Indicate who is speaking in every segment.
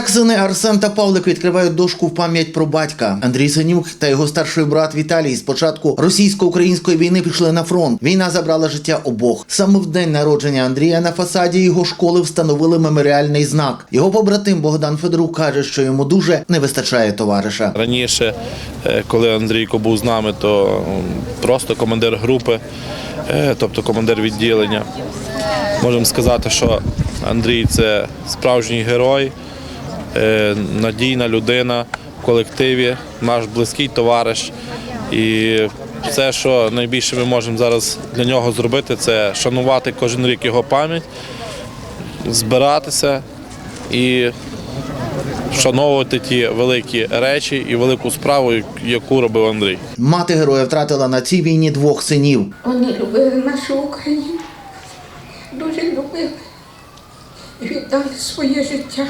Speaker 1: Так сини Арсен та Павлик відкривають дошку в пам'ять про батька. Андрій Синюк та його старший брат Віталій з початку російсько-української війни пішли на фронт. Війна забрала життя обох. Саме в день народження Андрія на фасаді його школи встановили меморіальний знак. Його побратим Богдан Федорук каже, що йому дуже не вистачає товариша.
Speaker 2: Раніше, е, коли Андрійко був з нами, то просто командир групи, е, тобто командир відділення. Можемо сказати, що Андрій це справжній герой, надійна людина в колективі, наш близький товариш. І все, що найбільше ми можемо зараз для нього зробити, це шанувати кожен рік його пам'ять, збиратися і вшановувати ті великі речі і велику справу, яку робив Андрій.
Speaker 1: Мати героя втратила на цій війні двох синів.
Speaker 3: Вони любили нашу Україну, дуже любили і віддали своє життя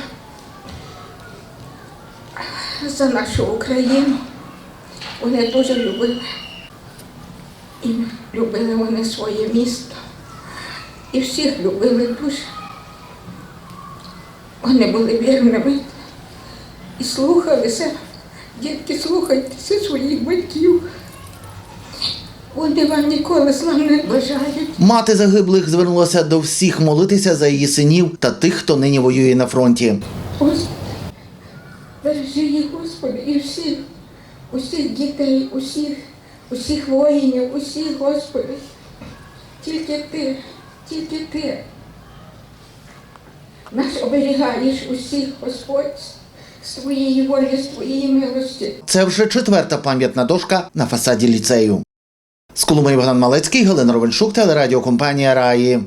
Speaker 3: за нашу Україну. Вони дуже любили. І любили вони своє місто. І всіх любили дуже. Вони були вірними і слухалися. Дітки, слухайтеся своїх батьків. Вони вам ніколи зла не бажають.
Speaker 1: Мати загиблих звернулася до всіх молитися за її синів та тих, хто нині воює на фронті.
Speaker 3: Господи, бережи їх, Господи, і всіх, усіх дітей, усіх, усіх воїнів, усіх, Господи. Тільки ти, тільки ти. Нас оберігаєш усіх, Господь, з твоєї волі, з твоєї милості.
Speaker 1: Це вже четверта пам'ятна дошка на фасаді ліцею. З Коломиї Богдан Малецький, Галина Ровеншук, телерадіокомпанія Раї.